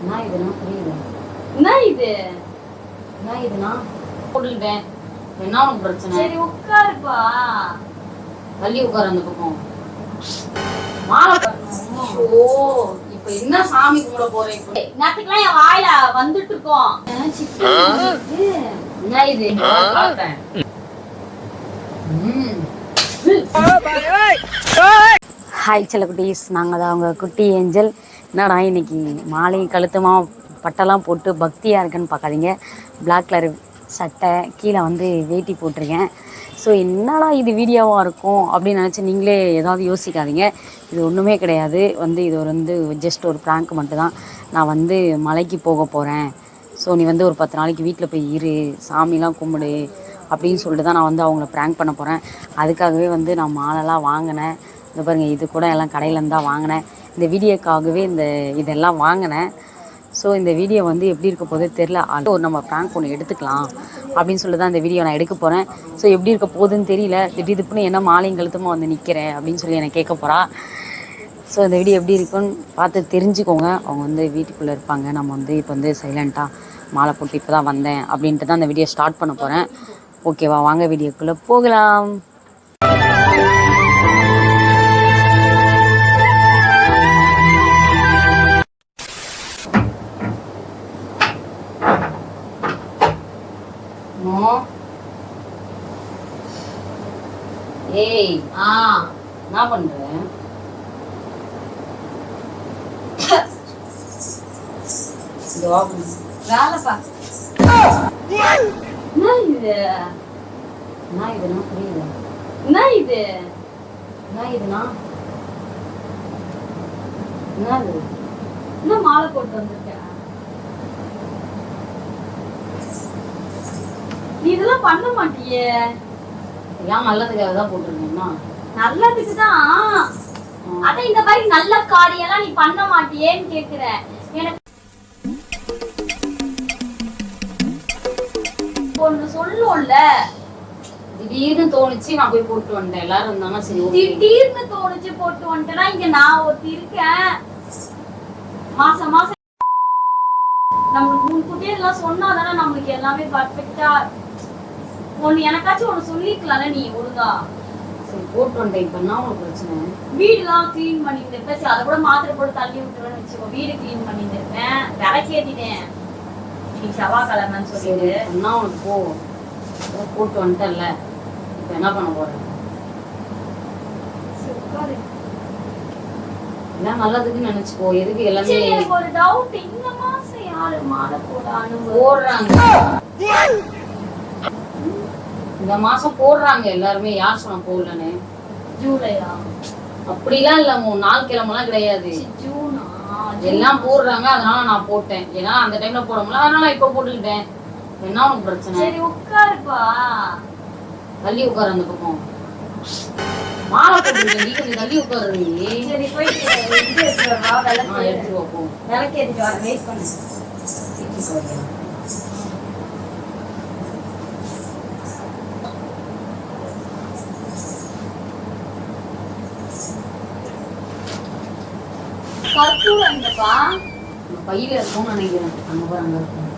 என்ன இதுனா புரியல. என்ன இது? என்ன இதுனா? போட்டுக்கிட்டேன். என்ன உனக்கு பிரச்சனை? சரி உட்காருப்பா. தள்ளி உட்கார அந்த பக்கம். மாலை. ஓ இப்ப என்ன சாமி கும்பிட போறேன் என் வாயில வந்துட்டு இருக்கோம். என்ன இது? பார்த்தேன். ஹாய் சில குட்டீஸ். நாங்கள் தான் அவங்க குட்டி ஏஞ்சல். என்னடா இன்னைக்கு மாலை கழுத்துமா பட்டெல்லாம் போட்டு பக்தியாக இருக்குன்னு பார்க்காதீங்க. பிளாக் கலர் சட்டை கீழே வந்து வேட்டி போட்டிருக்கேன். ஸோ என்னடா இது வீடியோவாக இருக்கும் அப்படின்னு நினச்சி நீங்களே ஏதாவது யோசிக்காதீங்க. இது ஒன்றுமே கிடையாது. வந்து இது ஒரு வந்து ஜஸ்ட் ஒரு ப்ராங்க் மட்டும்தான். நான் வந்து மலைக்கு போக போகிறேன் ஸோ நீ வந்து ஒரு பத்து நாளைக்கு வீட்டில் போய் இரு. சாமிலாம் கும்பிடு அப்படின்னு சொல்லிட்டு தான் நான் வந்து அவங்கள ப்ராங்க் பண்ண போகிறேன் அதுக்காகவே வந்து நான் மாலைலாம் வாங்கினேன். இந்த பாருங்கள் இது கூட எல்லாம் கடையிலேருந்து தான் வாங்கினேன். இந்த வீடியோக்காகவே இந்த இதெல்லாம் வாங்கினேன். ஸோ இந்த வீடியோ வந்து எப்படி இருக்க போதே தெரில அது ஒரு நம்ம ப்ராங்க் ஒன்று எடுத்துக்கலாம் அப்படின்னு சொல்லி தான் இந்த வீடியோ நான் எடுக்க போகிறேன் ஸோ எப்படி இருக்க போகுதுன்னு தெரியல. திடீர்னு என்ன மாலையும் கழுத்துமா வந்து நிற்கிறேன் அப்படின்னு சொல்லி என்னை கேட்க போகிறா ஸோ இந்த வீடியோ எப்படி இருக்குன்னு பார்த்து தெரிஞ்சுக்கோங்க. அவங்க வந்து வீட்டுக்குள்ளே இருப்பாங்க. நம்ம வந்து இப்போ வந்து சைலண்ட்டாக மாலை போட்டு இப்போ தான் வந்தேன் அப்படின்ட்டு தான் இந்த வீடியோ ஸ்டார்ட் பண்ண போகிறேன் ஓகேவா வாங்க வீடியோக்குள்ளே போகலாம். ஏய் ஆ என்ன பண்ற. வேலை என்ன இது? என்ன இதுனா புரியல. என்ன இது? என்ன இதுனா? என்ன இது? என்ன மாலை போட்டு வந்திருக்க? நீ இதெல்லாம் பண்ண மாட்டியே. எல்லாம் நல்லதுக்காக தான் போட்டிருக்கேன்னா நல்லதுக்கு தான் அதான் இந்த மாதிரி நல்ல காரியெல்லாம் நீ பண்ண மாட்டியேன்னு கேக்குறேன் எனக்கு ஒண்ணு சொல்லும்ல திடீர்னு தோணுச்சு நான் போய் போட்டு வந்துட்டேன். எல்லாரும் இருந்தாங்க சரி திடீர்னு தோணுச்சு போட்டு வந்துட்டேன்னா இங்க நான் ஒருத்தி இருக்கேன். மாசம் மாசம் நம்மளுக்கு முன்கூட்டியே இதெல்லாம் சொன்னாதானே நம்மளுக்கு எல்லாமே பர்ஃபெக்டா ஒண்ணு எனக்காச்சும் ஒண்ணு சொல்லிக்கலாம்ல நீ ஒழுங்கா? சரி போட்டு இப்போ என்ன உனக்கு பிரச்சனை? வீடுலாம் க்ளீன் பண்ணிட்டு இருப்பேன் சரி அதை கூட மாத்திரை போட்டு தள்ளி விட்டுருவேன்னு வச்சுக்கோ. வீடு க்ளீன் பண்ணிட்டு இருப்பேன் விளக்கேத்திட்டேன் நீ செவ்வாய்க்கிழமைன்னு சொல்லிட்டு. என்ன உனக்கு போ போட்டு வந்துட்டேன்ல இப்போ என்ன பண்ண போறேன். எல்லாம் நல்லதுக்குன்னு நினைச்சுக்கோ. எதுக்கு எல்லாமே எனக்கு ஒரு டவுட் இந்த மாசம் யாரு மாலை போட அனுபவம் இந்த மாசம் போடுறாங்க எல்லாருமே யார் சொன்னா போடலன்னு ஜூலையா அப்படிலாம் இல்ல மூணு நாள் கிழமெல்லாம் கிடையாது ஜூனா எல்லாம் போடுறாங்க அதனால நான் போட்டேன் ஏன்னா அந்த டைம்ல போட முடியல அதனால இப்ப போட்டுக்கிட்டேன் என்ன உனக்கு பிரச்சனை சரி உட்காருப்பா தள்ளி உட்காரு அந்த பக்கம் மாலை போட்டுருக்கேன் நீ கொஞ்சம் தள்ளி உட்காரு நீ சரி போயிட்டு இது எடுத்துட்டு வா ஆ, விளக்கு எடுத்துட்டு வா, போ விளக்கு ஏத்திட்டு வர வெயிட் பண்ணு கற்பூரம் எங்கப்பா இந்த பையில இருக்கும்னு நினைக்கிறேன். அங்க பாரு அங்க இருக்கும்.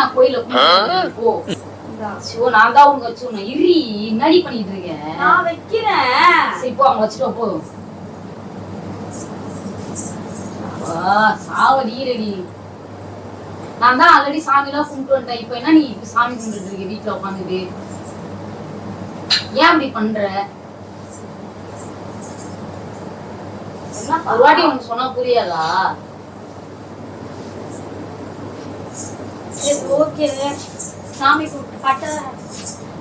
நான் கோயில போ இந்தா. சோ நான் தான் உங்க வச்சு இரி என்னடி பண்ணிட்டு இருக்க நான் வைக்கிறேன். சரி போ அவங்க வச்சுட்டு போ. அப்பா, சாவடிரடி நான் தான் ஆல்ரெடி சாமி எல்லாம் கும்பிட்டு வந்துட்டேன். இப்ப என்ன நீ இப்ப சாமி கும்பிட்டு இருக்க வீட்டுல உட்காந்துட்டு? ஏன் அப்படி பண்ற? என்னப்பா? ஒரு வாட்டி உனக்கு சொன்னா புரியாதா? ஓகே. சாமி கூப்பிட்டு பட்டை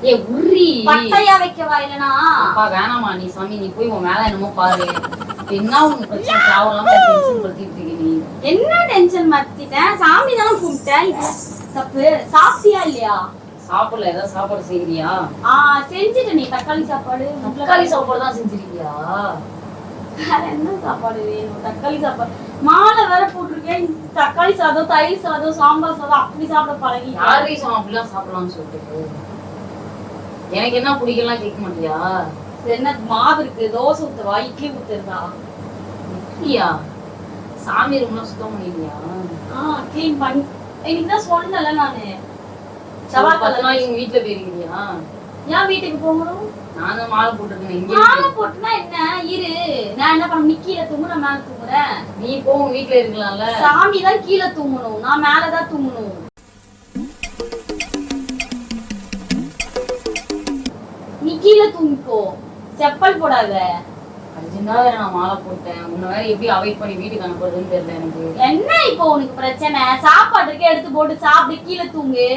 ஏ உர்ரி பட்டையா வைக்கவா இல்லனா? அப்பா வேணாமா நீ சாமி நீ போய் உன் மேல என்னமோ பாரு. என்ன உனக்கு பிரச்சனை? தேவையில்லாம டென்ஷன் படுத்திட்டு இருக்க நீ. என்ன டென்ஷன் மாத்திட்டேன் சாமி தானே கும்பிட்டேன் தப்பு. சாப்பிட்டியா இல்லையா? சாப்பிடல. ஏதாவது சாப்பாடு செய்யறியா? ஆ செஞ்சுட்ட நீ. தக்காளி சாப்பாடு. தக்காளி சாப்பாடு தான் செஞ்சிருக்கியா? வேற என்ன சாப்பாடு வேணும்? தக்காளி சாப்பாடு. மாலை வேற போட்டிருக்கேன். தக்காளி சாதம் தயிர் சாதம் சாம்பார் சாதம் அப்படி சாப்பிட பழகி. யாரையும் சொன்னா அப்படிலாம் சாப்பிடலாம்னு சொல்லிட்டு எனக்கு என்ன பிடிக்கலாம் கேட்க மாட்டியா? என்ன மாவு இருக்கு? தோசை ஊத்துவா இட்லி ஊத்துறதா? இல்லையா சாமி ரூம்லாம் சுத்தம் பண்ணிருக்கியா ஆ க்ளீன் பண்ணி. இன்னைக்கு தான் சொன்னல நானு. செவ்வாய் பத்து செவ்வாய் நாள் எங்க வீட்டுல போயிருக்கியா ஏன் வீட்டுக்கு போகணும்? நானும் மாலை போட்டுருக்கேன் இங்கே மாலை போட்டுனா என்ன? இரு. நான் என்ன பண்ண நீ கீழே தூங்குற மேல தூங்குறேன் நீ போ உங்க வீட்டுல இருக்கலாம்ல. சாமி தான் கீழே தூங்கணும். நான் மேலதான் தூங்கணும். நீ கீழே தூங்கிக்கோ. செப்பல் போடாத. அர்ஜென்டா வேற நான் மாலை போட்டேன். உன்னை வேற எப்படி அவாய்ட் பண்ணி வீட்டுக்கு அனுப்புறதுன்னு தெரியல எனக்கு. என்ன இப்போ உனக்கு பிரச்சனை? சாப்பாடு இருக்க எடுத்து போட்டு சாப்பிட்டு கீழே தூங்கு.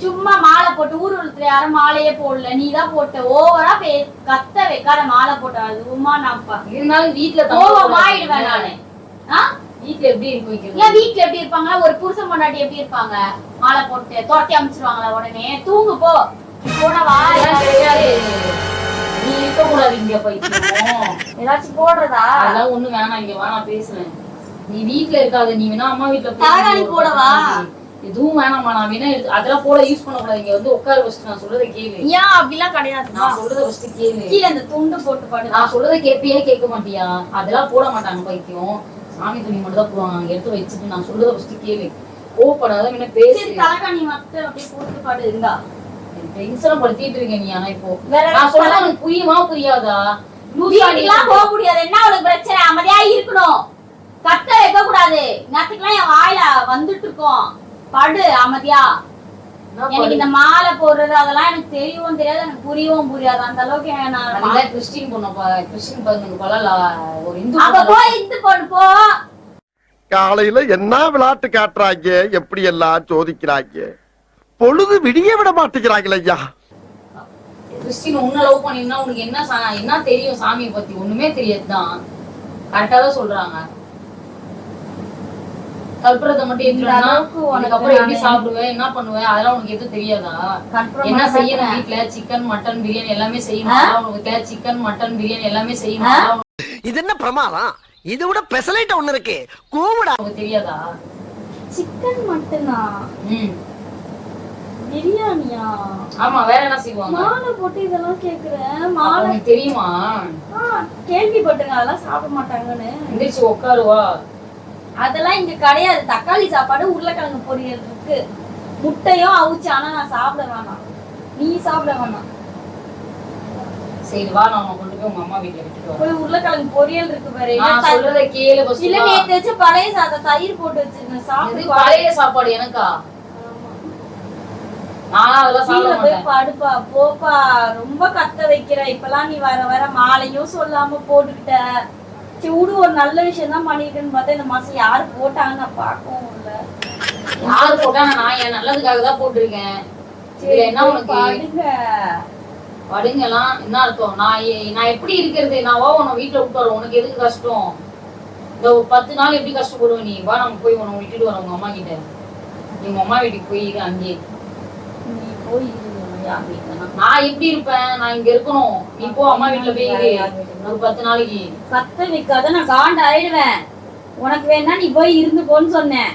சும்மா மாலை போட்டு ஊர் உலகத்துல யாரும் மாலையே போடல. நீ தான் போட்ட. ஓவரா பே கத்த வைக்காத மாலை போட்ட அதுவுமா நான் பா- இருந்தாலும் வீட்டுல கோவம் ஆயிடுவேன் நானு. ஆ? வீட்டுல எப்படி இருக்க வைக்கிறது? ஏன் வீட்ல எப்படி இருப்பாங்க ஒரு புருஷன் பொண்டாட்டி எப்படி இருப்பாங்க? மாலை போட்டு துரத்தி அமைச்சிருவாங்களா உடனே? தூங்கு போ. போனவா அதெல்லாம் கிடையாது. நீ இருக்க கூடாது இங்க பைத்தியம் ஏதாச்சும் போடுறதா? அதெல்லாம் ஒண்ணு வேணாம். இங்க வா நான் பேசுறேன். நீ வீட்ல இருக்காத. நீ வேணா அம்மா போய் தலகாணி போடவா? எதுவும் வேணாம்மா நான் வேணா அதெல்லாம் போட யூஸ் பண்ண கூடாது இங்க வந்து உட்கார வச்சுட்டு நான் சொல்றதை கேளு. ஏன் அப்படிலாம் கிடையாது? நான் சொல்றதை ஃபர்ஸ்ட் கேளு. கீழே அந்த துண்டு போட்டு படுதா நான் சொல்றதை கேட்பியே கேட்க மாட்டியா? அதெல்லாம் போட மாட்டாங்க பைத்தியம். சாமி துணி மட்டும் தான் போடுவாங்க எடுத்து வச்சுட்டு நான் சொல்றதை ஃபர்ஸ்ட் கேளு. கோவப்படாத என்ன பேசு. தலைகாணி மட்டும் அப்படியே போட்டு படு இருந்தா. டென்ஷன் படுத்திட்டு இருக்க நீ ஆனா இப்போ. நான் சொல்றது உனக்கு புரியுமா புரியாதா? வீட்டுக்குலாம் போக முடியாது. என்ன அவளுக்கு பிரச்சனை? அமைதியா இருக்கணும். கத்த வைக்க கூடாது நேத்துக்குலாம் என் வாயில வந்துட்டு இருக்கோம். படு அமைதியா. என்ன எனக்கு இந்த மாலை போடுறது அதெல்லாம் எனக்கு தெரியவும் தெரியாது எனக்கு புரியவும் புரியாது. அந்த அளவுக்கு நான் கிறிஸ்டின் பொண்ணப்பா கிறிஸ்டின் பசங்க பல ஒரு இந்து அப்ப பொண்ணு போய் இந்து பொண்ணு போ. காலையில என்ன விளையாட்டு காட்டுறாங்க எப்படி எல்லாம் சோதிக்கிறாங்க பொழுது விடிய விட மாட்டேங்கிறாங்களே ஐயா. கிறிஸ்டின் உன்ன லவ் பண்ணிருந்தா உனக்கு என்ன சா- என்ன தெரியும் சாமியை பத்தி? ஒண்ணுமே தெரியாதுதான். கரெக்டா தான் சொல்றாங்க. கல்புரத்தை மட்டும் அளவுக்கு உனக்கு அதுக்கப்புறம் எப்படி சாப்பிடுவேன் என்ன பண்ணுவேன்? அதெல்லாம் உனக்கு எதுவும் தெரியாதா? என்ன செய்யணும் மாட்டேன். வீட்ல? சிக்கன் மட்டன் பிரியாணி எல்லாமே செய்யணும். உனக்கு சிக்கன் மட்டன் பிரியாணி எல்லாமே செய்யணும். இது என்ன பிரமாதம்? இது விட பெசலைட் ஒண்ணு இருக்கு. கூமுடா உனக்கு தெரியாதா? சிக்கன் மட்டும்னா? ம். பிரியாணியா ஆமா வேற என்ன செய்வாங்க? மாலை போட்டு இதெல்லாம் கேக்குறேன். மாலை உனக்கு தெரியுமா? ஆ, கேள்விப்பட்டுங்க அதெல்லாம் சாப்பிட மாட்டாங்கன்னு. எந்திரிச்சு உட்காருவா அதெல்லாம் இங்க கிடையாது. தக்காளி சாப்பாடு உருளைக்கிழங்கு பொரியல் இருக்கு. முட்டையும் அவிச்சு ஆனா நான் சாப்பிட வேணாம். நீ சாப்பிட வேணாம். சரி வா நான் உன்னை கொண்டு போய் உங்க அம்மா வீட்டுல விட்டுட்டு வரேன். போய் உருளைக்கிழங்கு பொரியல் இருக்கு பாரு. நான் இல்ல த- சொல்றத கேளு first இல்ல வா. நேத்து வச்ச பழைய சாதம் தயிர் போட்டு வச்சிருக்கேன் இது சாப்பிட்டு பழைய சாப்பாடு எனக்கா? நான் அதெல்லாம் சாப்பிட மாட்டேன். படுப்பா போப்பா. ரொம்ப கத்த வைக்கிற. இப்பெல்லாம் நீ வர வர மாலையும் சொல்லாம போட்டுக்கிட்ட. சரி விடு ஒரு நல்ல விஷயம் தான் பண்ணிருக்கேன்னு பார்த்தா இந்த மாசம் யாரு போட்டாங்கன்னு நான் பார்க்கவும் இல்ல. யாரு போட்டா நான் என் நல்லதுக்காக தான் போட்டிருக்கேன். இதுல என்ன உனக்கு? படுங்க. படுங்கலாம் என்ன அர்த்தம்? நான் நான் எப்படி இருக்கிறது? நான் வா உன்னை வீட்டுல விட்டு வரேன். உனக்கு எதுக்கு கஷ்டம்? இந்த பத்து நாள் எப்படி கஷ்டப்படுவ நீ? வா நம்ம போய் உன்னை விட்டுட்டு வரோம் உங்க அம்மா கிட்ட. நீ உங்க அம்மா வீட்டுக்கு போய் இரு அங்கேயே. நீ போய் நான் எப்படி இருப்பேன்? நான் இங்க இருக்கணும். நீ போ அம்மா வீட்டுல போய் ஒரு பத்து நாளைக்கு. கத்த வைக்காத நான் காண்டு ஆயிடுவேன். உனக்கு வேணா நீ போய் இருந்துக்கோன்னு சொன்னேன்.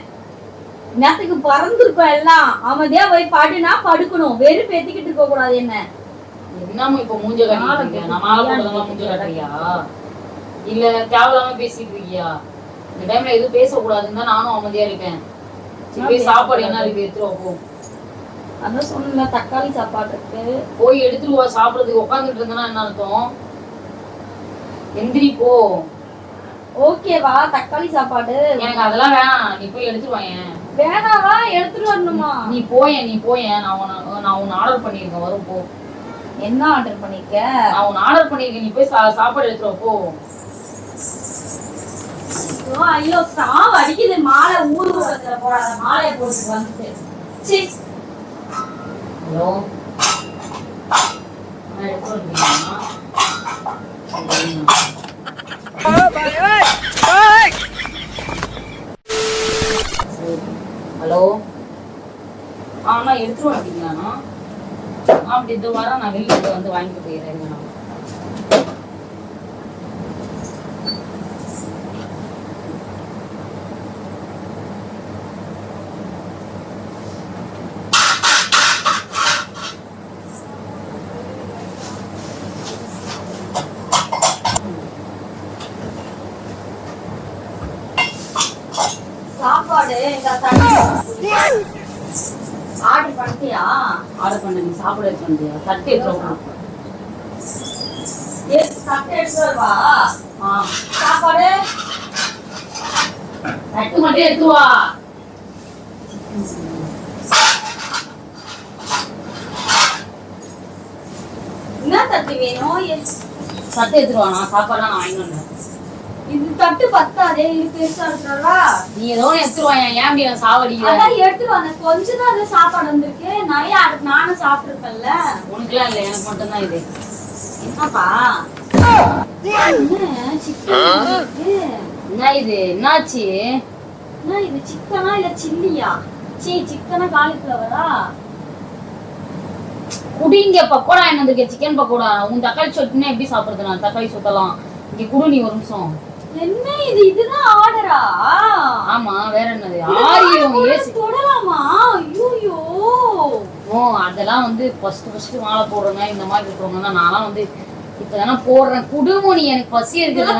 நேத்துக்கு பறந்துருக்கோம் எல்லாம். அமைதியா போய் படுனா படுக்கணும். வெறுப்பு ஏத்திக்கிட்டு இருக்க கூடாது என்ன? என்னம்மா இப்ப மூஞ்ச கட்டிட்டு இருக்க? நான் மாலை போட்டதெல்லாம் மூஞ்ச கட்டுறியா? இல்ல தேவையில்லாம பேசிட்டு இருக்கியா? இந்த டைம்ல எதுவும் பேசக்கூடாதுன்னு தான் நானும் அமைதியா இருக்கேன் சரி போய் சாப்பாடு என்ன இருக்கு? எடுத்துட்டு போ. அதான் சொன்னல தக்காளி சாப்பாடு இருக்கு போய் எடுத்துட்டு வா சாப்பிடுறதுக்கு உட்காந்துட்டு இருந்தேன்னா என்ன அர்த்தம்? எந்திரி போ. ஓகேவா தக்காளி சாப்பாடு. எனக்கு அதெல்லாம் வேணாம் நீ போய் எடுத்துட்டு வாயேன் வேணாவா எடுத்துட்டு வரணுமா? நீ போயேன் நீ போயேன் நான் உன்னை நான் உன்னை ஆர்டர் பண்ணிருக்கேன் வரும் போ. என்ன ஆர்டர் பண்ணிருக்க? நான் உன்னை ஆர்டர் பண்ணிருக்கேன் நீ போய் சாப்பாடு எடுத்துட்டு போ. ஐயோ, சாவு அடிக்குது. மாலை ஊர் உலகத்துல போடாத மாலையை போட்டு வந்துட்டு. சீ ஹலோ ஹலோ எடுத்துட்டு வந்துட்டீங்களா அப்படி இது வர நான் வெளியில வந்து வாங்கிட்டு போயிடுறேன் இருங்க நான். சாப்பாடு இந்த தண்ணி ஆர்டர் பண்ணிட்டியா ஆர்டர் பண்ண நீ சாப்பிட எடுத்து வந்தியா தட்டு எடுத்து ஏ, தட்டு எடுத்து சாப்பாடு? தட்டு மட்டும் எடுத்து வா. என்ன தட்டு வேணும்? தட்டு எடுத்துட்டு வா நான் சாப்பாடுலாம் நான் வாங்கி வந்தேன் இது தட்டு பத்தாதே இது பெருசா இருக்கிறதா? நீ ஏதோ ஒண்ணு எடுத்துட்டு வாயா ஏன் அப்படி நான் சாவடிக்கிற? அதான் எடுத்துட்டு வந்தேன் கொஞ்சம் தான் அதுல சாப்பாடு வந்திருக்கு. நிறைய அடுத்து நானும் சாப்பிட்டுருக்கேன்ல உனக்குலாம் இல்லை எனக்கு மட்டும்தான் இது. என்னப்பா? இருக்கு என்ன இது? என்னாச்சு? என்ன இது சிக்கனா இல்ல சில்லியா? சீ சிக்கனா காலிஃபிளவரா? குடிங்க பக்கோடா என்னதுக்கு சிக்கன் பக்கோடா. உன் தக்காளி சொட்டுனா எப்படி சாப்பிடுறது நான்? தக்காளி சொத்தலாம் இங்க குடு நீ ஒரு நிமிஷம். என்ன இது? இதுதான் ஆர்டரா ஆமா வேற என்னது? ஆரியம் ஏசி தொடலாமா? ஐயோ ஓ அதெல்லாம் வந்து ஃபர்ஸ்ட் ஃபர்ஸ்ட் மாலை போடுறவங்க இந்த மாதிரி இருக்கிறவங்க தான். நான்லாம் வந்து இப்பதானே போடுறேன். குடும்பம் நீ எனக்கு பசி இருக்குது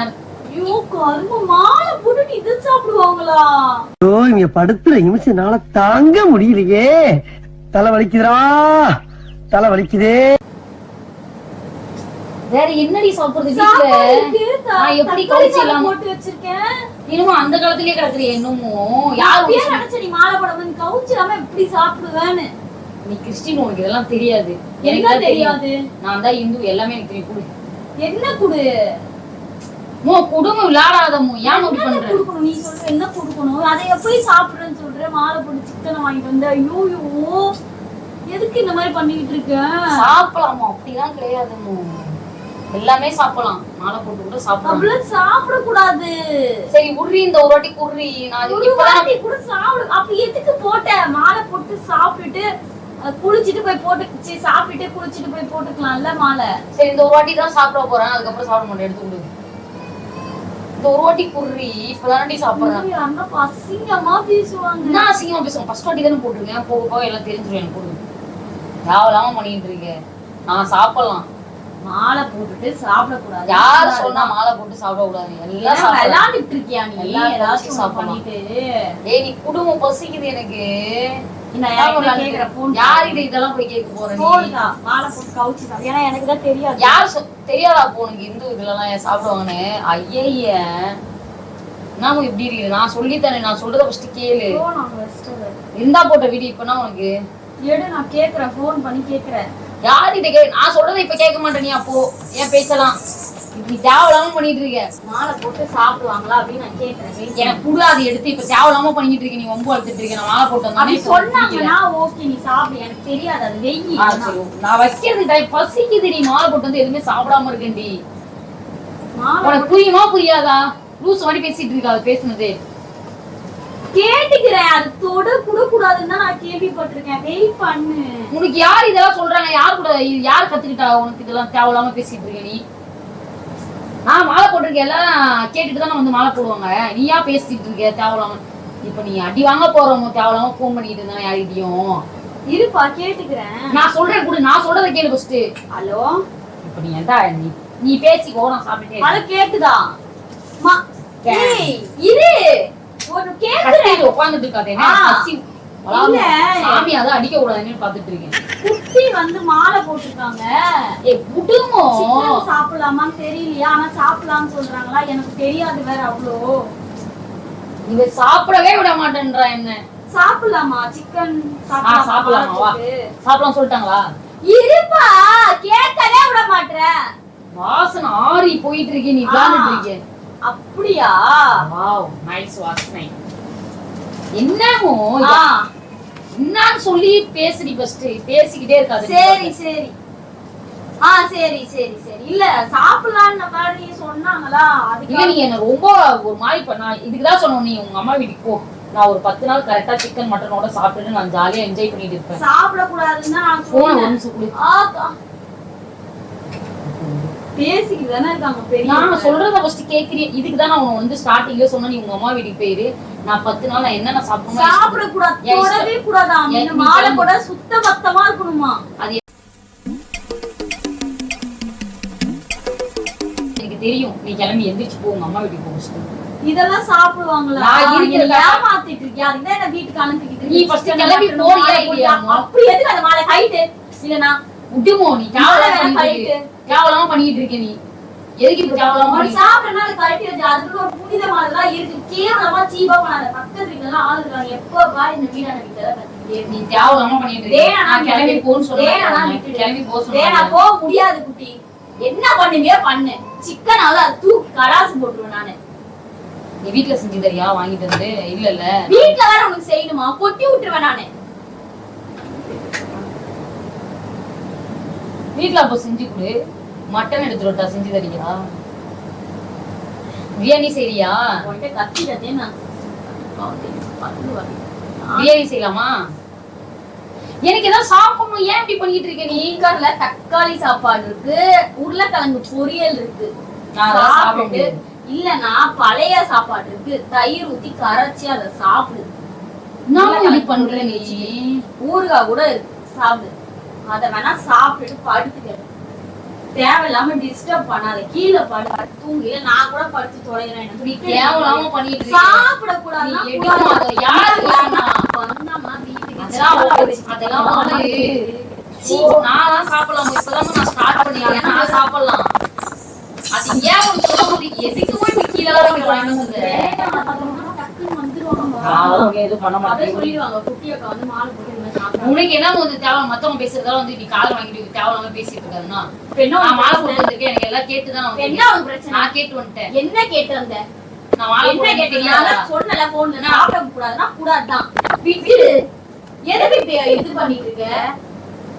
ஐயோ கரும மாலை போட்டுட்டு இது சாப்பிடுவாங்களா? இங்க படுத்துற நிமிஷம்னால தாங்க முடியலையே. தலை வலிக்குதுடா. தலை வலிக்குதே. வேற என்னடி சாப்பிடுறது நான் எப்படி தக்காளி கழிச்சு சாதம் இல்லாம போட்டு வச்சிருக்கேன். இன்னமும் அந்த காலத்திலேயே கிடக்குறிய இன்னமும் யார் நினைச்ச நீ மாலை போடாம நீ கவுச்சிடாம எப்படி சாப்பிடுவேன்னு. நீ கிறிஸ்டின் உனக்கு இதெல்லாம் தெரியாது. எனக்கு தெரியாது? நான் தான் இந்து எல்லாமே எனக்கு தெரியும். குடு. என்ன குடு? மோ குடும்பம் விளையாடாதமோ? ஏன் என்ன பண்ற? குடுக்கணும்? நீ சொல்ற என்ன குடுக்கணும்? அதை எப்படி சாப்பிடுறேன்னு சொல்ற? மாலை போட்டு சிக்கனை வாங்கிட்டு வந்து. ஐயோ எதுக்கு இந்த மாதிரி பண்ணிக்கிட்டு இருக்க? சாப்பிடலாமோ? அப்படிலாம் கிடையாதுமோ. எல்லாமே சாப்பிடலாம். மாலை போட்டு கூட சாப்பிடலாம். சாப்பிட கூடாது சரி உர்ரி இந்த ஒரு வாட்டி குர்ரி நான் வாட்டி கூட சாப்பிடு. அப்ப எதுக்கு போட்ட? மாலை போட்டு சாப்பிட்டுட்டு குளிச்சிட்டு போய் போட்டு சி, சாப்பிட்டுட்டு குளிச்சிட்டு போய் போட்டுக்கலாம்ல மாலை. சரி இந்த ஒரு வாட்டி தான் சாப்பிட போறேன். அதுக்கப்புறம் சாப்பிட மாட்டேன். எடுத்து கொடு. இந்த ஒரு வாட்டி குர்ரி இப்பதானடி சாப்பிடுறேன். யாருன்னா அசிங்கமா பேசுவாங்க. என்ன அசிங்கமா பேசுவோம் ஃபர்ஸ்ட் வாட்டி தானே போட்டிருக்கேன். போக போக எல்லாம் தெரிஞ்சிடும் எனக்கு. கொடு தேவையில்லாம பண்ணிட்டு இருக்கேன். நான் சாப்பிடலாம். மாலை போட்டுட்டு சாப்பிட கூடாது யார் சொன்னா மாலை போட்டு சாப்பிட கூடாது எல்லாம் விளையாண்டுட்டு இருக்கியா நீ? எல்லாம் சாப்பிடலாம். பண்ணிட்டு. ஏய் நீ குடும்பம் பசிக்குது எனக்கு. நான் எனக்கு தெரியாது. யார் தெரியாதா அப்போ உனக்கு இந்து ஏன் சாப்பிடுவாங்கன்னு? ஐயய்ய என்ன இப்படி இருக்குது? நான் சொல்லித்தரேன். நான் சொல்றத ஃபர்ஸ்ட் கேளு. இருந்தா போட்ட வீடியோ இப்பனா உனக்கு? எடு நான் கேக்குறேன். ஃபோன் பண்ணி கேக்குறேன். யார்கிட்ட கே நான் சொல்றதை இப்ப கேட்க மாட்டேன் நீ அப்போ. ஏன் பேசலாம்? இப்படி தேவையில்லாம பண்ணிட்டு இருக்க. மாலை போட்டு சாப்பிடுவாங்களா அப்படின்னு நான் கேக்குறேன் எனக்கு கூட அதை எடுத்து இப்ப தேவையில்லாம பண்ணிட்டு இருக்க. நீ ஒம்பு வளர்த்துட்டு இருக்க. நான் மாலை போட்டு அப்படி சொன்னாங்கன்னா ஓகே நீ சாப்பிடு. எனக்கு தெரியாது. அது வெயி. நான் வைக்கிறது டைம் பசிக்குது நீ மாலை போட்டு வந்து எதுவுமே சாப்பிடாம இருக்கேன்டி. உனக்கு புரியுமா புரியாதா? லூஸ் மாதிரி பேசிட்டு இருக்கா அது பேசுனது. கேட்டுக்கிறேன். அது தொட கூட கூடாதுன்னு தான் நான் கேள்விப்பட்டிருக்கேன். வெயிட் பண்ணு. உனக்கு யார் இதெல்லாம் சொல்றாங்க? யார் கூட இது யார் கத்துக்கிட்டா உனக்கு இதெல்லாம் தேவையில்லாம பேசிட்டு இருக்க நீ? நான் மாலை போட்டிருக்கேன். எல்லாம் கேட்டுட்டு தான் வந்து மாலை போடுவாங்க. நீயா பேசிட்டு இருக்க? தேவையில்லாம. இப்ப நீ அடி வாங்க போறவங்க தேவையில்லாம ஃபோன் பண்ணிட்டு இருந்தா யார்கிட்டயும்? இருப்பா கேட்டுக்கிறேன். நான் சொல்றேன் கூட. நான் சொல்றதை கேளு ஃபர்ஸ்ட் ஹலோ? இப்ப நீ எதா நீ நீ பேசிக்கோ நான் சாப்பிட்டுட்டே அது கேக்குதா? இரு. கட்டிட்டு உட்கார்ந்துட்டு இருக்காதே ஆ. பசி. வளாம. இல்ல. சாமி அதான் அடிக்க கூடாதுன்னு பாத்துட்டு இருக்கேன் குட்டி வந்து மாலை போட்டிருக்காங்க. ஏ குடுமோ சாப்பிடலாமான்னு தெரியலையா. ஆனா சாப்பிடலாம்னு சொல்றாங்களா? எனக்கு தெரியாது வேற அவ்வளோ. இவ சாப்பிடவே விட மாட்டேன்றா என்ன? சாப்பிடலாமா? சிக்கன் சாப்பிடலாமா? சாப்பிடலாம்? சொல்லிட்டாங்களா? இருப்பா. கேட்கவே விட மாட்டேன் வாசனை ஆறி போயிட்டு இருக்கே நீ விளையாண்டுட்டு இருக்க அப்படியா? வாவ் நைஸ் வாசனை. என்னமோ ஆ, என்னன்னு சொல்லி பேசுறி ஃபர்ஸ்ட் பேசிக்கிட்டே இருக்காது சரி சரி. ஆ சரி சரி சரி. இல்ல சாப்பிடலாம்னு மாதிரி சொன்னாங்களா? இல்ல அதுக்கு நீ என்ன ரொம்ப ஒரு மாதிரி பண்ணா. இதுக்கு தான் சொன்னோம் நீ உங்க அம்மா வீட்டுக்கு போ. நான் ஒரு பத்து நாள் கரெக்டா சிக்கன் மட்டனோட சாப்பிட்டுட்டு நான் ஜாலியா என்ஜாய் பண்ணிட்டு இருப்பேன். சாப்பிடக்கூடாதுன்னு தான் நான் போன ஒரு நிமிஷம். பேசிக்கிட்டு தானே இருக்காங்க பெரிய நான் சொல்றத ஃபர்ஸ்ட் கேக்குறேன் இதுக்கு தான் நான் உன்னை வந்து ஸ்டார்டிங்ல சொன்னேன் நீ உங்க அம்மா வீட்டுக்கு போயிரு. நான் பத்து நாள் நான் என்னென்ன சாப்பிடணும் என் இஷ்டம். தொடவே மாலை. கூட சுத்த பத்தமா இருக்கணுமா? அது எனக்கு தெரியும். நீ கிளம்பி எந்திரிச்சு போ உங்க அம்மா வீட்டுக்கு போ first. இதெல்லாம் சாப்பிடுவாங்களா? நான் இருக்கிற நீ ஏமாத்திட்டு இருக்கியா? என்ன வீட்டுக்கு அனுப்பிக்கிட்டு நீ first கிளம்பி போறியா இல்லையா, அம்மா? அப்படி எதுக்கு அந்த மாலை கைட்டு இல்லனா விடுமோ நீ? கேவலமா பண்ணிட்டு. கேவலமா பண்ணிட்டு இருக்க நீ. எதுக்கு இப்ப கேவலமா பண்ணிட்டு சாப்பிடறனால கழட்டி வச்சு அதுக்கு ஒரு புனித மாதிரிலாம் இருக்கு. கேவலமா சீப்பா பண்ணாத. பக்கத்து வீட்டுல எல்லாம் ஆளு இருக்காங்க. எப்ப பாரு இந்த வீடான வீட்டுல நீ இருக்கு. தேவலாம பண்ணிட்டு இருக்க. நான் கிளம்பி போன்னு சொல்றேன். விட்டுடு. கிளம்பி போ சொல்றேன். போக முடியாது குட்டி. என்ன பண்ணுங்க? பண்ணு. சிக்கன் அவ்வளோ தூக்கி கடாசு போட்டுருவேன் நானு. நீ வீட்ல செஞ்சு தரியா? வாங்கிட்டு வந்து? இல்ல இல்ல. வீட்டுல வேற உனக்கு செய்யணுமா? கொட்டி விட்டுருவேன் நானு. வீட்ல அப்ப செஞ்சு கொடு. மட்டன் எடுத்துட்டு செஞ்சு தரியா? பிரியாணி செய்றியா. பிரியாணி செய்யலாமா? எனக்கு ஏதாவது சாப்பிடணும். ஏன் இப்படி பண்ணிட்டு இருக்க நீ? குக்கர்ல தக்காளி சாப்பாடு இருக்கு உருளைக்கிழங்கு பொரியல் இருக்கு. சாப்பிட்டு. இல்லனா பழைய சாப்பாடு இருக்கு. தயிர் ஊத்தி கரைச்சி அதை சாப்பிடு. நான் இப்படி பண்ற நீ? ஊறுகாய் கூட இருக்கு. சாப்பிடு. அத வேணா சாப்பிட்டுட்டு படுத்துக்க. தேவையில்லாம டிஸ்டர்ப் பண்ணாத. கீழே படு தூங்கு. நான் கூட படுத்து தொலைகிறேன் எனக்கு பண்ணிட்டு சாப்பிட சொன்னா? வந்தோம்னா வீட்டுக்கு அதெல்லாம் நான்லாம் சாப்பிடலாம். இப்பதான் நான் ஸ்டார்ட் பண்ணிருக்கேன். நான் சாப்பிடலாம். அது ஏன் உனக்கு சொல்ல முடியும் எதுக்கு போய் இப்படி கீழே அவங்க எதுவும் பண்ண. உனக்கு என்ன வந்து தேவை? மத்தவங்க பேசுறதால வந்து நீ கால் வாங்கிட்டு தேவையில்லாம பேசிட்டு என்ன நான் மாலை போட்டு வந்திருக்கேன் எனக்கு எல்லாம் கேட்டு தான் இப்ப என்ன பிரச்சனை? நான் கேட்டு வந்துட்டேன். என்ன கேட்டு வந்த? நான் மாலை என்ன போட்டு கேட்டு தெரியாதா நான் சொன்னல போன்ல சாப்பிட கூடாதுன்னா கூடாதுதான். எதுக்கு இது பண்ணிட்டு இருக்க?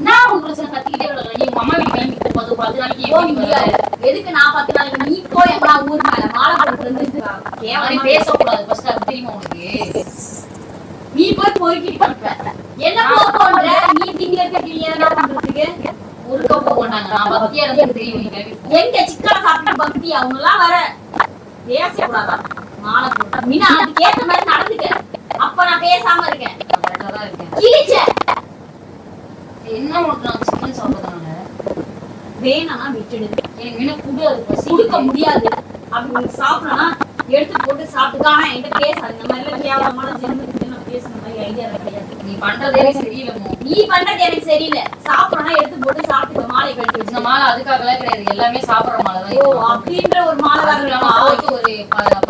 நான் உன் பிரச்சனை கத்திக்கிட்டே விடல நீ உங்க அம்மா வீட்டுக்கு கிளம்பி போ, பத்து நாளைக்கு போக முடியாது? எதுக்கு நான் பத்து நாளைக்கு நீ போய் எங்கனா ஊர் மேல மாலை போட்டு கேவலமா பேசக்கூடாது. ஃபர்ஸ்ட் அது தெரியுமா உனக்கு? நீ போய் பொறுக்கிட்டு பண்ற என்ன போ பண்ற நீ திங்கிறதுக்கு கிளியா என்ன பண்றதுக்கு? ஒருக்க போக மாட்டாங்க நான் பக்தியா இருந்து தெரியும். எங்க சிக்கன சாப்பிட்டு பக்தி? அவங்க எல்லாம் வர பேசக்கூடாதா? மாலை போட்டு. மீனா ஏத்த மாதிரி நடந்துக்க. அப்ப நான் பேசாம இருக்கேன். கிழிச்ச. என்ன உனக்கு நான் சிக்கன் சாப்பிட்டதால வேணாம்னா விட்டுடு. எனக்கு வேணா குடு அது பசி கொடுக்க முடியாது. அப்படி உனக்கு சாப்பிடணும்னா எடுத்து போட்டு சாப்பிட்டுக்க. ஆனா என்கிட்ட பேசாது. இந்த மாதிரி எல்லாம் கேவலமான ஜென்மத்துக்கு நான் பேசுன மாதிரி ஐடியா கிடையாது. நீ பண்றதே சரியில்லைமோ நீ பண்றது எனக்கு சரியில்லை. சாப்பிடணும்னா எடுத்து போட்டு சாப்பிட்டுக்க. மாலை கழிச்சு இந்த மாலை அதுக்காகலாம் கிடையாது. எல்லாமே சாப்பிடுற மாலை தான் ஓ. அப்படின்ற ஒரு மாலை போயிட்டு ஒரு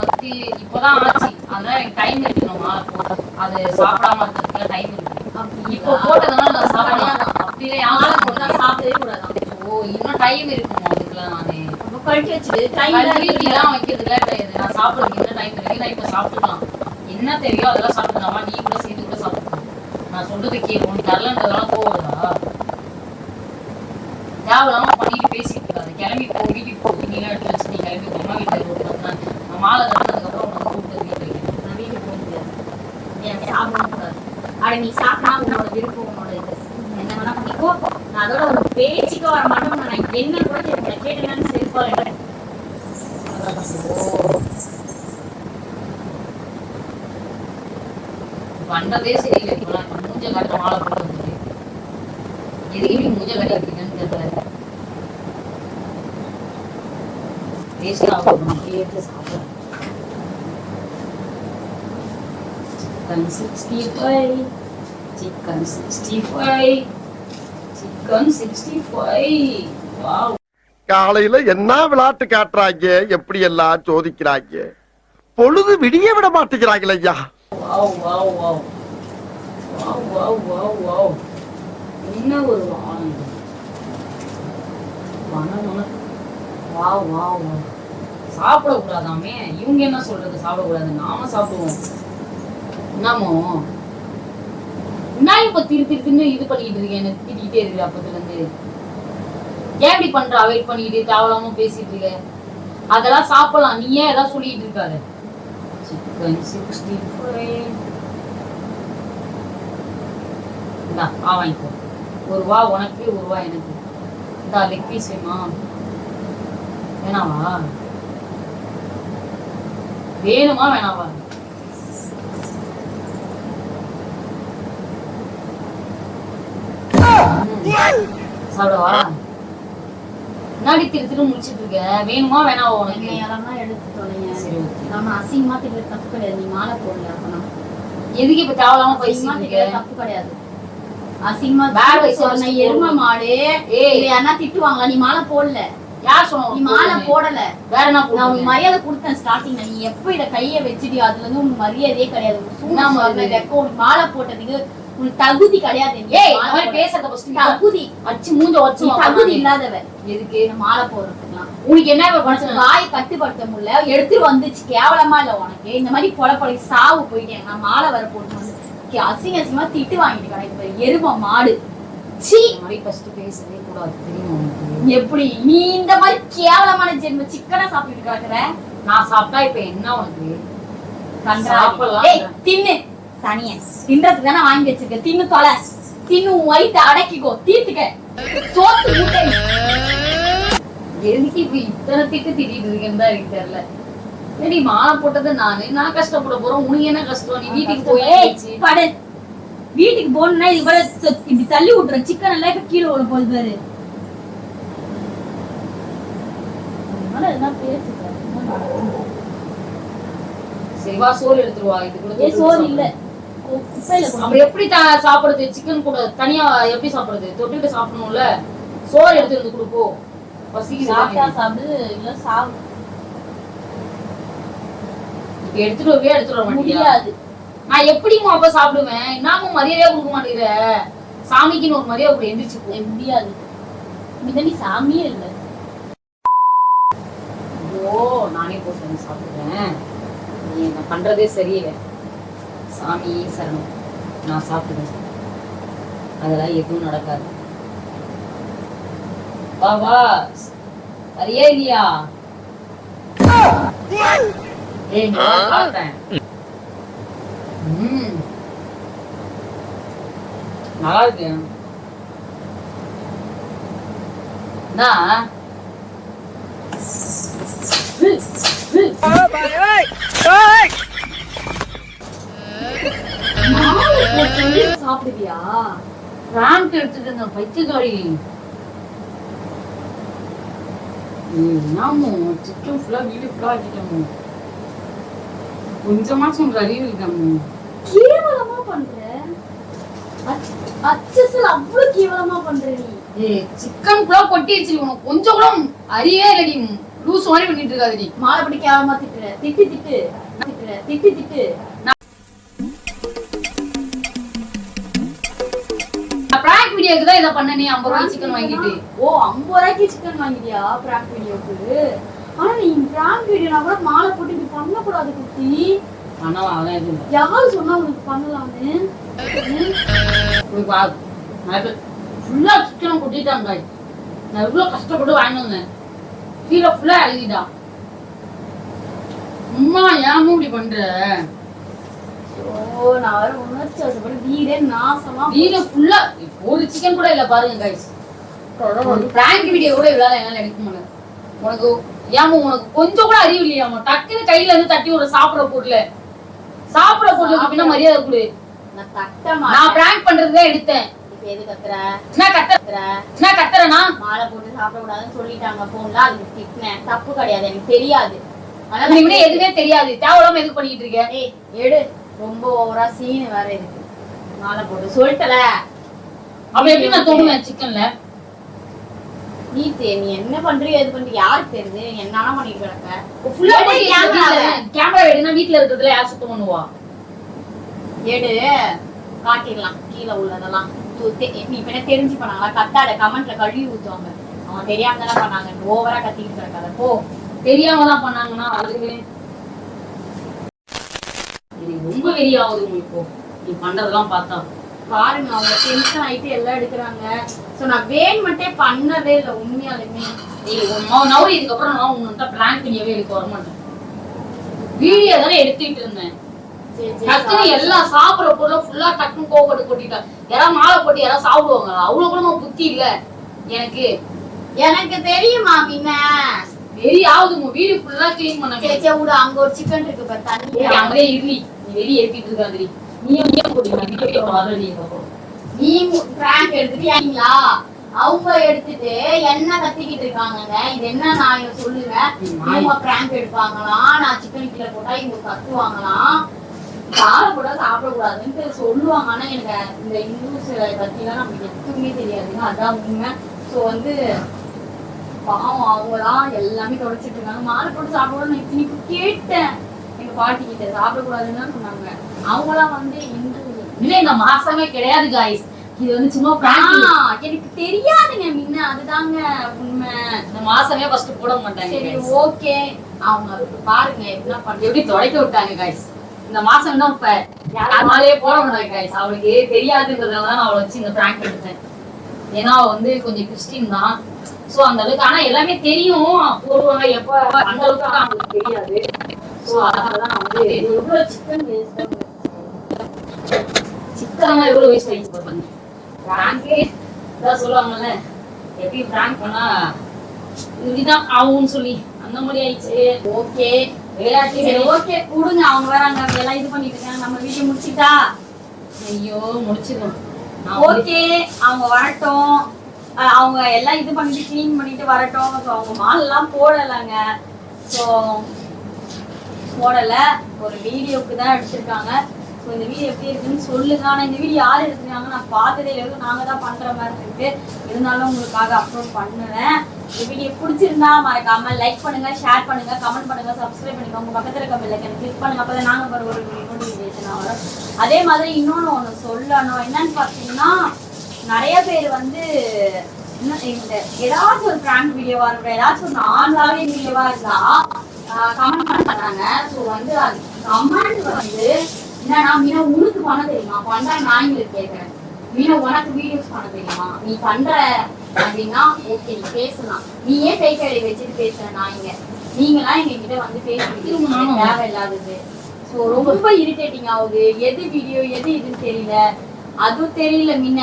பத்து இப்பதான் ஆச்சு. அதனால எனக்கு டைம் இருக்கு. மாலை அது சாப்பிடாம இருக்கிறதுக்கு டைம் இருக்கு. இப்போ போட்டதுனால நான் சாப்பிடலாம் அப்படியே மாலை யாரும் போட்டு சாப்பிடவே கூடாது ஓ இன்னும் டைம் இருக்குமா அதுக்கெல்லாம் நானு? கழிச்சு வச்சுடு. டைம் கல்வி இப்படிலாம் வைக்கிறதுலாம் கிடையாது நான் சாப்பிடுறதுக்கு என்ன டைம் இருக்கு? நான் இப்ப சாப்பிட்டுக்கலாம். என்ன தேவையோ அதெல்லாம் சாப்பிட்டுக்கலாமா? நீ கூட சேர்த்து கூட சாப்பிட்டுக்கலாம். நான் சொல்றது கேளு. உனக்கு தரலன்றதெல்லாம் கோவதா தேவையில்லாம பண்ணிட்டு பேசிட்டு இருக்காது. கிளம்பி போ வீட்டுக்கு போ. நீ எடுத்து வச்சு நீ கிளம்பி. அம்மா வீட்டுல போட்டு மாலை கட்டினதுக்கு அப்புறம் உனக்கு கூப்பிட்டு நான் வீட்டுக்கு போக முடியாது எனக்கு அதை நீ சாப்பிட்டா உன்னோட விருப்பம் உன்னோட இது. என்ன வேணா பண்ணிக்கோ. நான் அதோட ஒரு பேச்சுக்கு வர மாட்டோம் நான் என்ன கூட கேட்டேன்னு செருப்பா எடுக்கிறேன் சரியில்லை. மூஞ்ச கட்ட மாலை போட்டு வந்துட்டு எதுக்கு இப்படி மூஞ்ச கட்டிருக்கீங்கன்னு தெரியல. டேஸ்ட் ஆகும் கேட்டு சாப்பிடுறேன். Sixty chicken sixty five chicken sixty five wow காலையில என்ன விளையாட்டு காட்டுறாங்க எப்படி எல்லாம் சோதிக்கிறாங்க பொழுது விடிய விட மாட்டேங்கிறாங்களே ஐயா. Wow wow wow wow wow wow wow என்ன ஒரு வானம் இது. வனம் வனம். வாவ் வாவ் வாவ் சாப்பிடக்கூடாதாமே? இவங்க என்ன சொல்றது? சாப்பிடக்கூடாது. நாம சாப்பிடுவோம். என்னமோ? நான் இப்ப திரு திருத்துன்னு இது பண்ணிட்டு இருக்கேன். என்ன திட்டிகிட்டே இருக்கு அப்பத்துல இருந்து. ஏன் இப்படி பண்ற? அவாய்ட் பண்ணிக்கிட்டு தேவலாம பேசிட்டு இருக்க. அதெல்லாம் சாப்பிடலாம். நீ ஏன் ஏதாவது சொல்லிட்டு இருக்காரு சிக்ஸ்டி இந்தா ஆ வாங்கிக்கோ. ஒரு ரூபா உனக்கு ஒரு ரூபா எனக்கு. இந்தா லெக் பீஸ் வேணுமா? வேணாவா? வேணுமா வேணாவா? சாப்பிடவா திரு திரு முடிச்சிட்டு இருக்க? வேணுமா வேணாவா உனக்கு? என்னை யாரெல்லாம் எடுத்து தொலைங்க நம்ம அசிங்கமா திட்டு தப்பு கிடையாது. நீ மாலை போடல அப்பனா. எதுக்கு இப்ப திட்டு இருக்க? தப்பு கிடையாது. அசிங்கமா திட்டு words சொன்ன எரும போடு. மாடு திட்டுவாங்களா? நீ மாலை போடல. யார் சொன்னா நீ மாலை? போடல? வேற என்ன நான் உனக்கு மரியாதை கொடுத்தேன் ஸ்டார்டிங்ல நீ எப்ப இத கைய வச்சிட்டியோ அதுல இருந்து உனக்கு மரியாதையே கிடையாது. உனக்கு மாலை போட்டதுக்கு உனக்கு தகுதி கிடையாது. ஏய் போட. பேசுறத ஃபர்ஸ்ட் தகுதி. அடிச்சு மூஞ்ச வச்சு தகுதி இல்லாதவ எதுக்கு? இந்த மாலை போடுறதுக்குலாம்? உனக்கு என்ன பிரச்சனை வாயை கட்டுப்படுத்த முடியல. எடுத்துட்டு வந்துச்சு. கேவலமா இல்ல உனக்கு. இந்த மாதிரி கொலை கொலை சாவு போயிட்டேன் நான் மாலை வர போட்டு அசிங்க அசிங்கமா திட்டு வாங்கிட்டு கிடையாது. எரும மாடு. சீ. ஃபர்ஸ்ட் பேசவே கூடாது. தெரியுமா எப்படி? நீ இந்த மாதிரி கேவலமான ஜென்ம சிக்கனா சாப்பிட்டு கிடக்குற? நான் சாப்பிட்டா இப்ப என்ன உனக்கு. சாப்பிடலாம். தின்னு. சனிய தின்றதுக்கு தானே வாங்கி வச்சிருக்க. தின்னு தொலை. தின்னு வயித்தை அடக்கிக்கோ. தீர்த்துக்க சோத்து மூட்டை. எதுக்கு இப்ப இத்தனை திட்டு திட்டிட்டு இருக்கேன்னு தான் எனக்கு தெரியல. சரி மாலை போட்டது நானு? நான் கஷ்டப்பட போறோம் உனக்கு என்ன கஷ்டம்? நீ வீட்டுக்கு போய் படு. வீட்டுக்கு போகணும்னா இது கூட இப்படி தள்ளி விட்டுற. சிக்கன் எல்லாம் இப்ப கீழே விழ போகுது பாரு. பேசுங்க. சரி வா சோறு எடுத்துருவா. இது கூட சோறு இல்ல. அப்புறம் எப்படி சாப்பிடுறது? சிக்கன் கூட தனியா எப்படி சாப்பிடுறது? தொட்டுட்டு சாப்பிடணும்ல. சோறு எடுத்து வந்து கொடுப்போ. பசிக்குது சாப்பிட்டா தானே. சாப்பிடு இல்ல சாப்பிடு இப்ப எடுத்துட்டு வரவே எடுத்துட்டு வர முடியாது. நான் எப்படிமா அப்ப சாப்பிடுவேன்? நாமும் மரியாதையா கொடுக்க மாட்டேங்கிற? சாமிக்குன்னு ஒரு மரியாதை கூட எந்திரிச்சு முடியாது. நீ சாமியே இல்ல. ஐயோ நானே போட்டு சாப்பிடுறேன். நீ என்ன பண்றதே சரியில்லை. சாமியே சரணம். நான் சாப்பிடுவேன். அதெல்லாம் எதுவும் நடக்காது. வா வா. சரியா இல்லையா ஏய் நான் சாப்பிட்டேன் ம். நல்லா இருக்கு நான் மாலை சாப்பிடுவியா? பிராங்க் எடுத்துட்டு இருந்த பைத்தியக்காரி. ஆமா சிக்கன் ஃபுல்லா வீடு ஃபுல்லா ஆக்கிட்டோம் கொஞ்சமாச்சும் உங்க அறிவு இருக்காமோ கேவலமா பண்ற? அச்சசல் அவ்வளவு கேவலமா பண்ற நீ. ஏய் சிக்கன் ஃபுல்லா கொட்டிடுச்சு உனக்கு கொஞ்சம் கூட அறிவே இல்லடி லூஸ் மாதிரி பண்ணிட்டு இருக்காதடி. மாலை படி கேவலமா திட்டுற. திட்டு திட்டு. திட்டு திட்டு. வீடியோக்கு தான் இதை பண்ணனே ஐம்பது ரூபாய் சிக்கன் வாங்கிட்டு. ஓ ஐம்பது ரூபாய்க்கு சிக்கன் வாங்கிட்டியா? பிராங்க் வீடியோக்கு ஆனா நீ பிராங்க் வீடியோனா கூட மாலை போட்டு இப்படி பண்ணக்கூடாது குட்டி. ஆனா அதான் எதுவும் யாரு சொன்னா உனக்கு பண்ணலாம்னு? ஃபுல்லா சிக்கனை கொட்டிட்டாங்க நான் எவ்வளவு கஷ்டப்பட்டு வாங்கிட்டு வந்தேன். கீழே ஃபுல்லா அழுகிட்டான் அம்மா ஏன் இப்படி பண்ற? ஓ நான் வேற உணர்ச்சி வசப்படி வீடே நாசமா வீடு ஃபுல்லா ஒரு சிக்கன் கூட இல்ல பாருங்க கைஸ் ஒரு பிராங்க் வீடியோ கூட இவ்வளவு என்னால எடுக்க முடியல. உனக்கு ஏமா உனக்கு கொஞ்சம் கூட அறிவு இல்லையாமா டக்குன்னு கையில இருந்து தட்டி ஒரு சாப்பிட பொருள். சாப்பிட பொருளுக்கு பின்ன மரியாதை கொடு. நான் தட்ட நான் பிராங்க் பண்றதுதான் எடுத்தேன். எது கத்துற? என்ன கத்துற? கத்துற? என்ன கத்துறனா? மாலை போட்டு சாப்பிடக்கூடாதுன்னு சொல்லிட்டாங்க போன்ல அதுக்கு திட்டினேன். தப்பு கிடையாது எனக்கு தெரியாது. ஆனா எதுவுமே தெரியாது. தேவையில்லாம எதுக்கு பண்ணிட்டு இருக்க? ஏய் எடு. ரொம்ப ஓவரா சீனு வேற இருக்கு. மாலை போட்டு சொல்லிட்டல. அப்ப எப்படி நான் தொடுவேன் சிக்கன்ல நீ தெ- நீ என்ன பண்றியோ எது பண்றியோ யாருக்கு தெரியுது? நீ என்னன்னா பண்ணிட்டு கிடக்க. ஃபுல்லா. கேமரா எடுனா வீட்ல இருக்கிறதுல யார் சுத்தம் பண்ணுவா? எடு. காட்டிடலாம். கீழே உள்ளதெல்லாம். நீ இப்ப தெரிஞ்சு பண்ணாங்களா? கத்தாட கமெண்ட்ல கழுவி ஊத்துவாங்க. அவங்க தெரியாம தானே பண்ணாங்க ஓவரா கத்திட்டு கிடக்காத. போ. தெரியாம தான் பண்ணாங்கன்னா எனக்கு ரொம்ப வெறியாகுது உங்களுக்கு. நீ பண்றதெல்லாம் பார்த்தா. பாருங்க அவங்க டென்ஷன் ஆயிட்டு எல்லாம் எடுக்கிறாங்க. சோ நான் வேணுமட்டே பண்ணவே இல்லை உண்மையாலுமே. ஏய் உன் நவரி இதுக்கப்புறம் நான் உன்கிட்ட பிராங்க் பண்ணியவே எனக்கு வர மாட்டேன் வீடியோ தானே எடுத்துக்கிட்டு இருந்தேன். எல்லாம் சாப்பிடுற பொருளை ஃபுல்லா டக்குன்னு கோவப்பட்டு கொட்டிட்டேன் யாராவது மாலை போட்டு யாராவது சாப்பிடுவாங்க அவ்வளவு கூட புத்தி இல்ல. எனக்கு. எனக்கு தெரியுமா பின்ன வெறி ஆகுது வீடு ஃபுல்லா கிளீன் பண்ண விடு, அங்க ஒரு சிக்கன் இருக்கு இருடி நீ வெளியே ஏத்திட்டு இருக்காதிரி போட்டு நீ பிராங்க் எடுத்துட்டீங்களா அவங்க எடுத்துட்டு என்ன கத்திக்கிட்டு இருக்காங்கங்க? இது என்ன நான் சொல்லுங்க அவங்க பிராங்க் எடுப்பாங்களாம்? நான் சிக்கன் கீழே போட்டா இவங்க கத்துவாங்களாம்? காரம் கூட சாப்பிடக்கூடாதுன்ட்டு சொல்லுவாங்க ஆனா எனக்கு இந்த இந்துஸ் பத்திலாம் நமக்கு எதுவுமே தெரியாதுங்க. அதான் உண்மை. ஸோ வந்து பாவம் அவங்களாம் எல்லாமே தொடச்சிட்டு இருக்காங்க. மாலை போட்டு சாப்பிடணும்னு நான் இத்தனைக்கு கேட்டேன். பாட்டி கிட்ட சாப்பிடக்கூடாதுன்னு தான் சொன்னாங்க. அவங்களாம் வந்து இந்து இல்ல இந்த மாசமே கிடையாது காய்ஸ் இது வந்து சும்மா. எனக்கு தெரியாதுங்க முன்ன. அதுதாங்க உண்மை. இந்த மாசமே ஃபர்ஸ்ட் போட மாட்டாங்க சரி. ஓகே. அவங்க பாருங்க என்ன பண்றது? எப்படி தொடக்க விட்டாங்க காய்ஸ் இந்த மாசம் தான் இப்ப யாருனாலே போட மாட்டாங்க காய்ஸ் அவளுக்கு தெரியாதுன்றதுனால தான் நான் அவளை வச்சு இந்த பிராங்க் எடுத்தேன். ஏன்னா அவ வந்து கொஞ்சம் கிறிஸ்டின் தான். சோ அந்த அளவுக்கு ஆனா எல்லாமே தெரியும். போடுவாங்க எப்ப அந்த அளவுக்கு அவங்களுக்கு தெரியாது. சோ எவ்வளவு வேஸ்ட் சிக்கன் பாருங்க. பிராங்கே இதான் சொல்லுவாங்கல்ல எப்படி பிராங்க் பண்ணா இதுதான் ஆகும்னு சொல்லி. அந்த மாதிரி ஆயிடுச்சு. ஓகே விளையாட்டு சரி ஓகே விடுங்க அவங்க வேற அங்க எல்லாம் இது பண்ணிட்டு இருக்காங்க. நம்ம வீடியோ முடிச்சிட்டா? ஐயோ முடிச்சிடும் ஓகே அவங்க வரட்டும். அவங்க எல்லாம் இது பண்ணிட்டு க்ளீன் பண்ணிட்டு வரட்டும். ஸோ அவங்க மால் எல்லாம் போடலைங்க. ஸோ போடல. ஒரு வீடியோக்கு தான் எடுத்திருக்காங்க. ஸோ இந்த வீடியோ எப்படி இருக்குன்னு சொல்லுங்க. ஆனால் இந்த வீடியோ யார் எடுத்துருக்காங்க நான் பார்த்ததே இல்லை. நாங்கள் தான் பண்ணுற மாதிரி இருக்கு. இருந்தாலும் உங்களுக்காக அப்லோட் பண்ணுவேன். இந்த வீடியோ பிடிச்சிருந்தா மறக்காம லைக் பண்ணுங்க ஷேர் பண்ணுங்க கமெண்ட் பண்ணுங்க சப்ஸ்கிரைப் பண்ணுங்க உங்க பக்கத்தில் இருக்க பெல் கிளிக் பண்ணுங்க. அப்போ தான் நாங்கள் ஒரு நோட்டிஃபிகேஷன் வரும். அதே மாதிரி இன்னொன்று ஒன்று சொல்லணும். என்னன்னு பார்த்தீங்கன்னா நிறைய பேர் வந்து இன்னும் இந்த ஏதாச்சும் ஒரு பிராங்க் வீடியோவா இருக்கட்டும் ஏதாச்சும் ஒரு நார்மலாவே வீடியோவா இருந்தா கமெண்ட் பண்றாங்க ஸோ வந்து கமெண்ட் வந்து என்னன்னா மீனா உனக்கு பண்ண தெரியுமா? பண்ற நான் உங்களுக்கு கேட்கறேன் மீனா உனக்கு வீடியோஸ் பண்ண தெரியுமா? நீ பண்ற அப்படின்னா ஓகே நீ பேசலாம். நீ ஏன் ஐடி வச்சுட்டு பேசுற நான் இங்க நீங்களாம் எங்க கிட்ட வந்து பேசுறீங்க ஆமா. தேவையில்லாதது. ஸோ ரொம்ப இரிட்டேட்டிங் ஆகுது. எது வீடியோ எது இதுன்னு தெரியல. அதுவும் தெரியல முன்ன.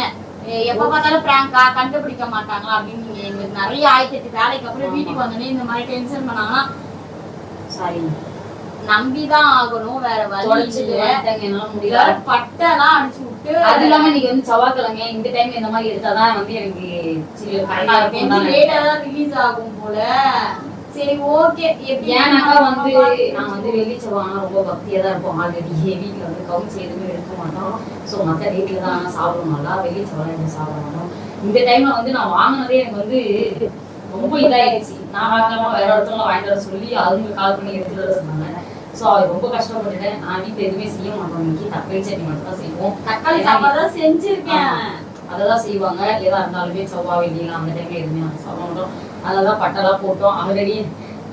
எப்ப பார்த்தாலும் பிராங்கா கண்டுபிடிக்க மாட்டாங்களா அப்படின்னு எங்களுக்கு நிறைய ஆயிரத்தி வேலைக்கு அப்புறம் வீட்டுக்கு வந்தோடனே இந்த மாதிரி டென்ஷன் பண்ணாங்கன்னா சாரி. நம்பிதான் ஆகணும் வேற வழி இல்ல. முடியல. பட்டெல்லாம் அடிச்சு விட்டு அது இல்லாம இன்னைக்கு வந்து செவ்வாய்க்கிழமை இந்த டைம் இந்த மாதிரி எடுத்தாதான் வந்து எனக்கு. லேட்டா தான் ரிலீஸ் ஆகும் போல. சரி ஓகே ஏன்னாக்கா வந்து நான் வந்து வெள்ளி செவ்வாய் ரொம்ப பக்தியா தான் இருப்போம். ஆல்ரெடி வீட்டுல வந்து கவுன்ஸ் எதுவுமே எடுக்க மாட்டோம். சோ மத்த டேட்ல தான் நான் சாப்பிட நல்லா வெள்ளி செவ்வாய் எதுவும் சாப்பிட மாட்டோம் இந்த டைம்ல வந்து நான் வாங்கினதே எனக்கு வந்து ரொம்ப இதாயிடுச்சு. நான் வாங்காம வேற ஒருத்தவங்க வாங்கிட்டு வர சொல்லி அவங்க கால் பண்ணி எடுத்துட்டு வர சொன்னாங்க. சோ அது ரொம்ப கஷ்டப்பட்டுட்டேன். நான் வீட்டுல எதுவுமே செய்ய மாட்டோம். இன்னைக்கு தக்காளி சட்னி மட்டும் தான் செய்வோம். தக்காளி சாப்பாடு தான் செஞ்சிருக்கேன். அதெல்லாம் செய்வாங்க. எதா இருந்தாலுமே செவ்வாய் வெள்ளிலாம் அந்த டைம்ல எதுவுமே நாங்கள் சாப்பிட மாட்டோம். அதெல்லாம் பட்டெல்லாம் போட்டோம். ஆல்ரெடி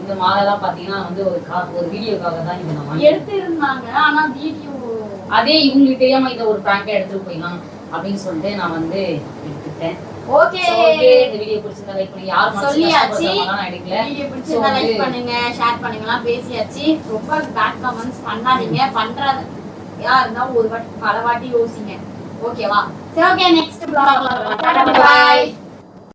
இந்த மாலைலாம் பார்த்தீங்கன்னா வந்து ஒரு கா ஒரு வீடியோக்காக தான் இதை நான் வாங்கி எடுத்து இருந்தாங்க ஆனா வீடியோ அதே இவங்களுக்கு தெரியாம இதை ஒரு ப்ராங்கா எடுத்துட்டு போயிடலாம் அப்படின்னு சொல்லிட்டு நான் வந்து எடுத்துட்டேன் ஓகே இந்த வீடியோ பிடிச்சிருந்தா லைக் பண்ணி யார் மனசு சொல்லியாச்சு. வீடியோ பிடிச்சிருந்தா லைக் பண்ணுங்க ஷேர் பண்ணுங்கலாம் பேசியாச்சு. ரொம்ப பேட் கமெண்ட்ஸ் பண்ணாதீங்க. பண்றது யா இருந்தாலும் ஒரு வாட்டி பல வாட்டி யோசிங்க. ஓகேவா சரி ஓகே நெக்ஸ்ட் பாய்